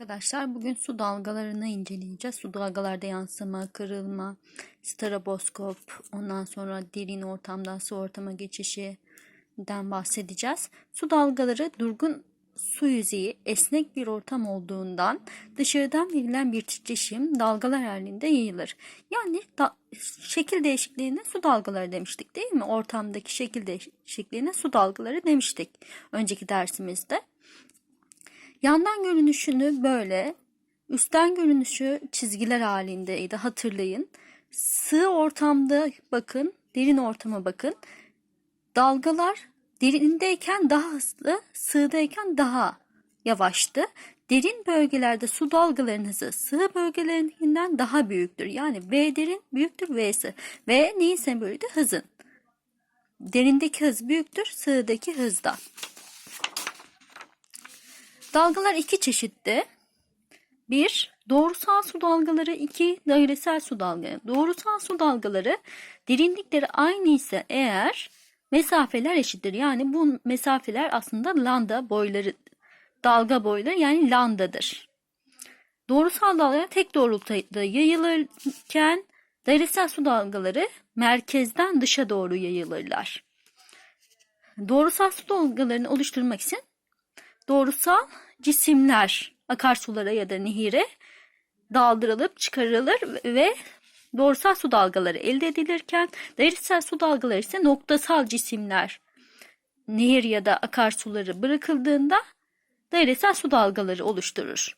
Arkadaşlar bugün su dalgalarını inceleyeceğiz. Su dalgalarda yansıma, kırılma, straboskop, ondan sonra derin ortamdan su ortama geçişinden bahsedeceğiz. Su dalgaları durgun su yüzeyi esnek bir ortam olduğundan dışarıdan verilen bir titreşim dalgalar halinde yayılır. Yani da, şekil değişikliğine su dalgaları demiştik değil mi? Ortamdaki şekil değişikliğine su dalgaları demiştik önceki dersimizde. Yandan görünüşünü böyle, üstten görünüşü çizgiler halindeydi hatırlayın. Sığ ortamda bakın, derin ortama bakın. Dalgalar derindeyken daha hızlı, sığdayken daha yavaştı. Derin bölgelerde su dalgalarının hızı sığ bölgelerinden daha büyüktür. Yani V derin büyüktür V'si. V neyin sembolüydü? Hızın. Derindeki hız büyüktür sığdaki hızdan. Dalgalar iki çeşitti. Bir, doğrusal su dalgaları, iki, dairesel su dalgaları. Doğrusal su dalgaları derinlikleri aynı ise eğer mesafeler eşittir. Yani bu mesafeler aslında lambda boyları, dalga boyları yani lambdadır. Doğrusal dalgalar tek doğrultuda yayılırken dairesel su dalgaları merkezden dışa doğru yayılırlar. Doğrusal su dalgalarını oluşturmak için doğrusal cisimler akarsulara ya da nehire daldırılıp çıkarılır ve doğrusal su dalgaları elde edilirken dairesel su dalgaları ise noktasal cisimler nehir ya da akarsuları bırakıldığında dairesel su dalgaları oluşturur.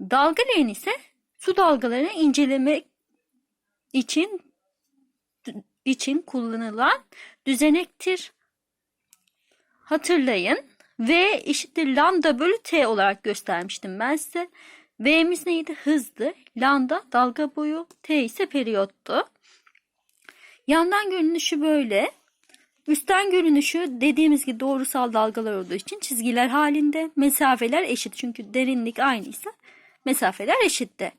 Dalga leğeni ise su dalgalarını incelemek için için kullanılan düzenektir. Hatırlayın V eşittir lambda bölü T olarak göstermiştim ben size. V'miz neydi? Hızdı. Lambda dalga boyu. T ise periyottu. Yandan görünüşü böyle. Üstten görünüşü dediğimiz gibi doğrusal dalgalar olduğu için çizgiler halinde. Mesafeler eşit. Çünkü derinlik aynıysa mesafeler eşitti.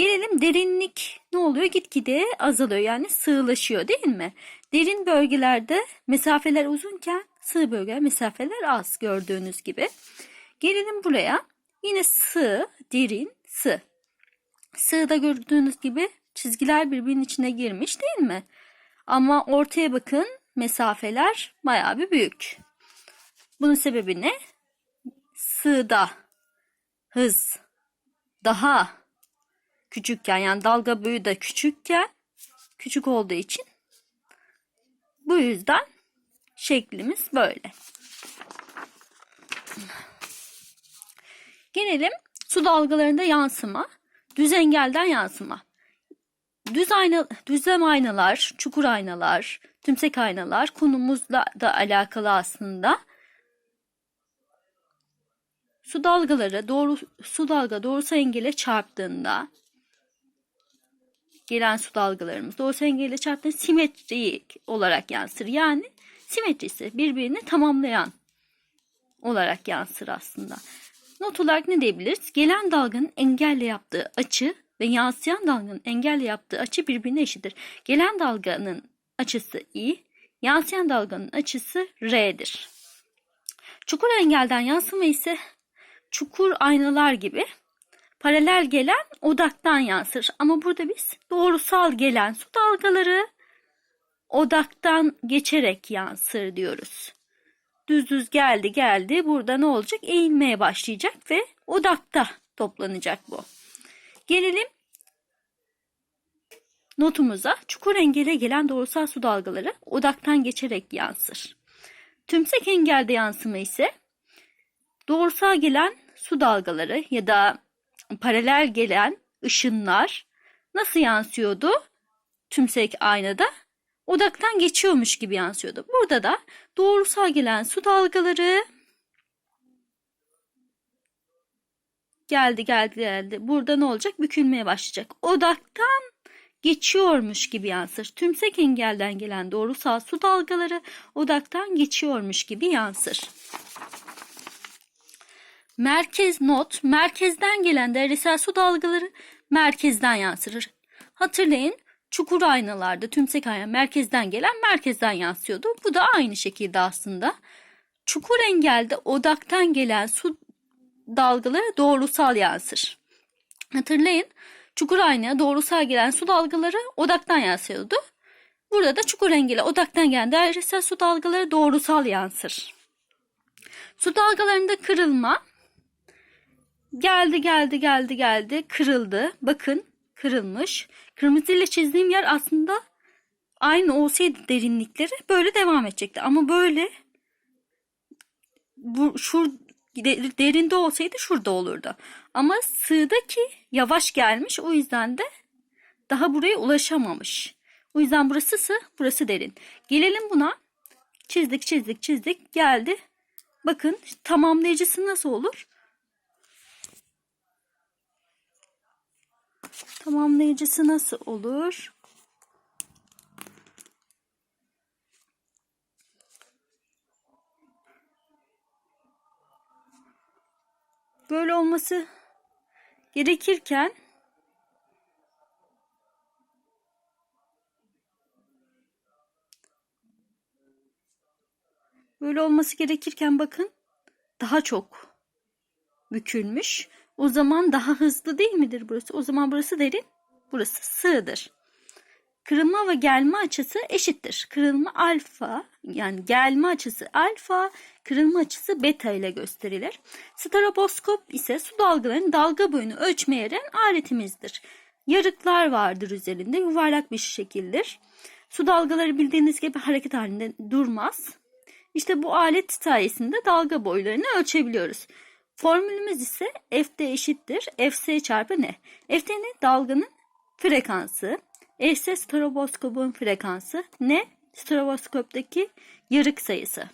Gelelim derinlik ne oluyor? Gitgide azalıyor yani sığlaşıyor değil mi? Derin bölgelerde mesafeler uzunken sığ bölge mesafeler az gördüğünüz gibi. Gelelim buraya. Yine sığ, derin, sığ. Sığda gördüğünüz gibi çizgiler birbirinin içine girmiş değil mi? Ama ortaya bakın mesafeler bayağı bir büyük. Bunun sebebi ne? Sığda hız daha küçükken yani dalga boyu da küçükken küçük olduğu için bu yüzden şeklimiz böyle. Gelelim su dalgalarında yansıma, düz engelden yansıma. Düz ayna, düzlem aynalar, çukur aynalar, tümsek aynalar konumuzla da alakalı aslında. Su dalgaları doğru su dalga doğrusu engele çarptığında gelen su dalgalarımız doğrusu engelle çarptığında simetrik olarak yansır. Yani simetrisi birbirini tamamlayan olarak yansır aslında. Not olarak ne diyebiliriz? Gelen dalganın engelle yaptığı açı ve yansıyan dalganın engelle yaptığı açı birbirine eşittir. Gelen dalganın açısı i, yansıyan dalganın açısı r'dir. Çukur engelden yansıma ise çukur aynalar gibi paralel gelen odaktan yansır. Ama burada biz doğrusal gelen su dalgaları odaktan geçerek yansır diyoruz. Düz düz geldi geldi. Burada ne olacak? Eğilmeye başlayacak ve odakta toplanacak bu. Gelelim notumuza. Çukur engele gelen doğrusal su dalgaları odaktan geçerek yansır. Tümsek engelde yansıma ise doğrusal gelen su dalgaları ya da paralel gelen ışınlar nasıl yansıyordu? Tümsek aynada odaktan geçiyormuş gibi yansıyordu. Burada da doğrusal gelen su dalgaları geldi geldi geldi. Burada ne olacak? Bükülmeye başlayacak. Odaktan geçiyormuş gibi yansır. Tümsek engelden gelen doğrusal su dalgaları odaktan geçiyormuş gibi yansır. Merkez not, merkezden gelen dairesel su dalgaları merkezden yansır. Hatırlayın çukur aynalarda tümsek ayna merkezden gelen merkezden yansıyordu. Bu da aynı şekilde aslında. Çukur engelde odaktan gelen su dalgaları doğrusal yansır. Hatırlayın çukur aynaya doğrusal gelen su dalgaları odaktan yansıyordu. Burada da çukur rengiyle odaktan gelen dairesel su dalgaları doğrusal yansır. Su dalgalarında kırılma geldi geldi geldi geldi kırıldı. Bakın kırılmış. Kırmızı ile çizdiğim yer aslında aynı olsaydı derinlikleri böyle devam edecekti. Ama böyle bu şur de- derinde olsaydı şurada olurdu. Ama sığdaki yavaş gelmiş o yüzden de daha buraya ulaşamamış. O yüzden burası sığ, burası derin. Gelelim buna. Çizdik, çizdik, çizdik. Geldi. Bakın tamamlayıcısı nasıl olur? Tamamlayıcısı nasıl olur? Böyle olması gerekirken böyle olması gerekirken bakın daha çok bükülmüş. O zaman daha hızlı değil midir burası? O zaman burası derin, burası sığdır. Kırılma ve gelme açısı eşittir. Kırılma alfa yani gelme açısı alfa, kırılma açısı beta ile gösterilir. Stroboskop ise su dalgalarının dalga boyunu ölçmeye yarayan aletimizdir. Yarıklar vardır üzerinde yuvarlak bir şekildir. Su dalgaları bildiğiniz gibi hareket halinde durmaz. İşte bu alet sayesinde dalga boylarını ölçebiliyoruz. Formülümüz ise Fd eşittir Fs çarpı n. Fd ne? Dalganın frekansı. Fs stroboskopun frekansı. Ne? Stroboskoptaki yarık sayısı.